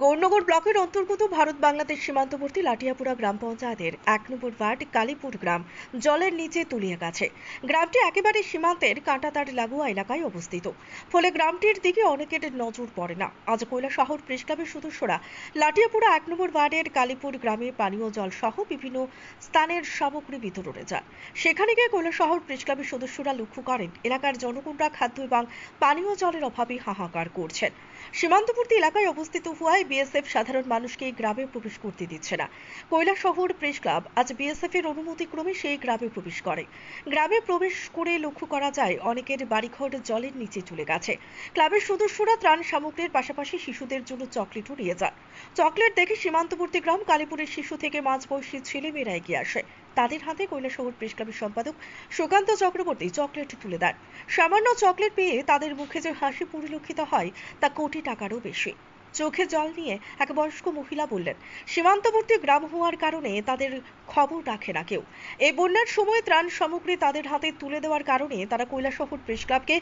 গৌরনগর ব্লকের অন্তর্গত ভারত বাংলাদেশ সীমান্তবর্তী লাটিয়াপুরা গ্রাম পঞ্চায়েতের এক নম্বর ওয়ার্ড কালীপুর গ্রাম জলের নিচে তলিয়ে গেছে। গ্রামটি একেবারে সীমান্তের কাঁটাতার লাগোয়া এলাকায় অবস্থিত। ফলে গ্রামটির দিকে অনেকের নজর পড়ে না। আজ কৈলা শহর প্রেস ক্লাবের সদস্যরা লাটিয়াপুরা এক নম্বর ওয়ার্ডের কালীপুর গ্রামে পানীয় জল সহ বিভিন্ন স্থানের সামগ্রী বিতরণে যান সেখানে গিয়ে কৈলা শহর প্রেস ক্লাবের সদস্যরা লক্ষ্য করেন, এলাকার জনগণরা খাদ্য এবং পানীয় জলের অভাবে হাহাকার করছেন। সীমান্তবর্তী এলাকায় অবস্থিত হওয়ায় বিএসএফ সাধারণ মানুষকে গ্রামে প্রবেশ করতে দিচ্ছে না। কৈলা শহর প্রেস ক্লাব আজ বিএসএফ এর অনুমতি ক্রমে সেই গ্রামে প্রবেশ করে। গ্রামে প্রবেশ করে লক্ষ্য করা যায়, অনেকের বাড়িঘর জলের নিচে চলে গেছে। ক্লাবের সদস্যরা ত্রাণ সামগ্রীর পাশাপাশি শিশুদের জন্য চকলেটও নিয়ে যান। চকলেট দেখে সীমান্তবর্তী গ্রাম কালীপুরের শিশু থেকে মাঝ মাঝবয়সী ছেলেমেয়েরা এগিয়ে আসে। তাদের হাতে কৈলাসহর প্রেস ক্লাবের সম্পাদক সুকান্ত চক্রবর্তী চকলেট তুলে দেন। সামান্য চকলেট পেয়ে তাদের মুখে যে হাসি পরিলক্ষিত হয়, তা কোটি টাকারও বেশি। চোখে জল নিয়ে এক বয়স্ক মহিলা বললেন, সীমান্তবর্তী গ্রাম হওয়ার কারণে তাদের খবর রাখে না কেউ। এই বন্যার সময় ত্রাণ সামগ্রী তাদের হাতে তুলে দেওয়ার কারণে তারা কৈলাসহর প্রেস ক্লাবকে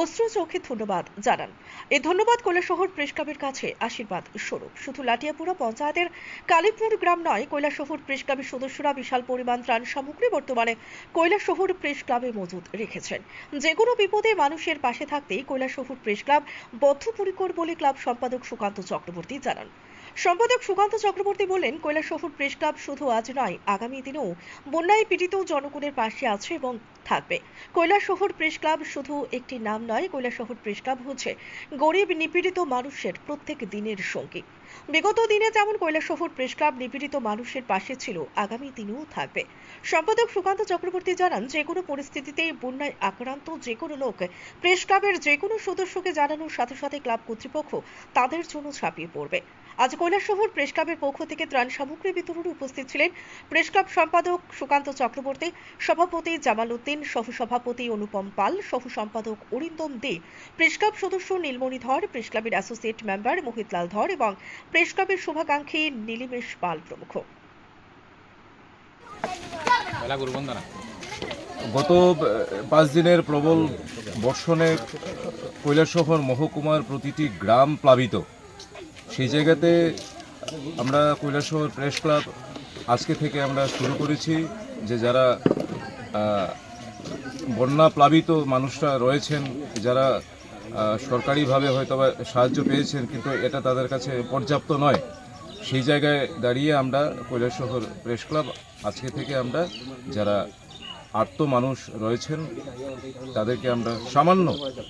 অশ্রু চোখে ধন্যবাদ জানান। এই ধন্যবাদ কৈলাসহর প্রেস ক্লাবের কাছে আশীর্বাদ স্বরূপ। শুধু লাটিয়াপুরা পঞ্চায়েতের কালীপুর গ্রাম নয়, কৈলাসহর প্রেস ক্লাবের সদস্যরা বিশাল পরিমাণ ত্রাণ সামগ্রী বর্তমানে কৈলাসহর প্রেস ক্লাবে মজুদ রেখেছেন। যে কোনো বিপদে মানুষের পাশে থাকতেই কৈলাসহর প্রেস ক্লাব বদ্ধপরিকর বলে ক্লাব সম্পাদক সুকান্ত চক্রবর্তী জানান। সম্পাদক সুকান্ত চক্রবর্তী বলেন, কৈলাসহর প্রেস ক্লাব শুধু আজ নয়, আগামী দিনেও বন্যায় পীড়িত জনগণের পাশে আছে এবং থাকবে। কৈলাসহর প্রেস ক্লাব শুধু একটি নাম নয়, কৈলাসহর প্রেস ক্লাব হচ্ছে গরিব নিপীড়িত মানুষের প্রত্যেক দিনের সঙ্গী। বিগত দিনে যেমন কৈলাসহর প্রেস ক্লাব নিপীড়িত মানুষের পাশে ছিল, আগামী দিনেও থাকবে। সম্পাদক সুকান্ত চক্রবর্তী জানান, যে কোনো পরিস্থিতিতে বন্যায় আক্রান্ত যে কোনো লোক, প্রেস ক্লাবের যে কোনো সদস্যকে জানানোর সাথে সাথে ক্লাব কর্তৃপক্ষ তাদের জন্য ছাপিয়ে পড়বে। আজ কৈলাসহর প্রেস ক্লাবের পক্ষ থেকে ত্রাণ সামগ্রী বিতরণে উপস্থিত ছিলেন প্রেস ক্লাব সম্পাদক সুকান্ত চক্রবর্তী সভাপতি জামাল উদ্দিন সহ সভাপতি অনুপম পাল সহ সম্পাদক অরিন্দম দে প্রেস ক্লাব সদস্য নীলমণি ধর প্রেস ক্লাবের অ্যাসোসিয়েট মেম্বার মোহিতলাল ধর এবং প্রেস ক্লাবের শুভাকাঙ্ক্ষী নীলিমেশ পাল প্রমুখ। গত পাঁচ দিনের প্রবল বর্ষণে কৈলাসহর মহকুমার প্রতিটি গ্রাম প্লাবিত। সেই জায়গাতে আমরা কৈলাসহর প্রেস ক্লাব আজকে থেকে আমরা শুরু করেছি যে যারা বন্যা প্লাবিত মানুষরা রয়েছেন, যারা সরকারিভাবে হয়তো সাহায্য পেয়েছেন, কিন্তু এটা তাদের কাছে পর্যাপ্ত নয়। সেই জায়গায় দাঁড়িয়ে আমরা কৈলাসহর প্রেস ক্লাব আজকে থেকে আমরা যারা আর্ত মানুষ রয়েছেন, তাদেরকে আমরা সামান্য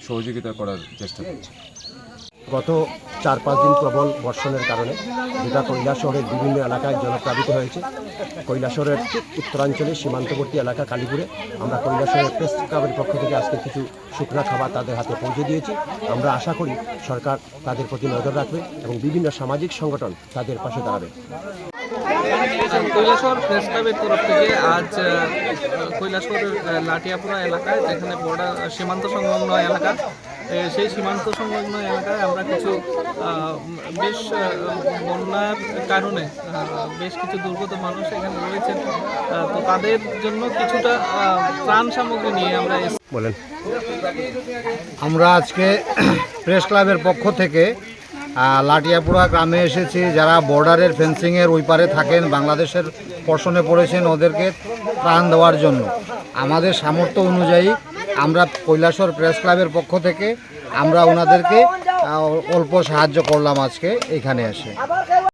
সহযোগিতা করার চেষ্টা করছি। গত চার পাঁচ দিন প্রবল বর্ষণের কারণে যেটা কৈলাসহরের বিভিন্ন এলাকায় জলপ্লাবিত হয়েছে। কৈলাসহরের উত্তরাঞ্চলে সীমান্তবর্তী এলাকা কালীপুরে আমরা কৈলাসহরের প্রেস ক্লাবের পক্ষ থেকে আজকে কিছু শুকনা খাবার তাদের হাতে পৌঁছে দিয়েছি। আমরা আশা করি সরকার তাদের প্রতি নজর রাখবে এবং বিভিন্ন সামাজিক সংগঠন তাদের পাশে দাঁড়াবে। কৈলাসহর প্রেস ক্লাবের তরফ থেকে আজ আহ, কৈলাসহরের লাটিয়াপুরা এলাকায় যেখানে বর্ডার সীমান্ত সংলগ্ন এলাকা সেই সীমান্ত সংলগ্ন এলাকায় আমরা কিছু বেশ বন্যার কারণে বেশ কিছু দুর্গত মানুষ এখানে রয়েছেন তো তাদের জন্য কিছুটা ত্রাণ সামগ্রী নিয়ে আমরা বলেন। আমরা আজকে প্রেস ক্লাবের পক্ষ থেকে লাটিয়াপুরা গ্রামে এসেছি। যারা বর্ডারের ফেন্সিংয়ের ওই পারে থাকেন, বাংলাদেশের পর্ষণে পড়েছেন ওদেরকে ত্রাণ দেওয়ার জন্য। আমাদের সামর্থ্য অনুযায়ী আমরা কৈলাসর প্রেস ক্লাবের পক্ষ থেকে আমরা ওনাদেরকে অল্প সাহায্য করলাম আজকে এখানে এসে।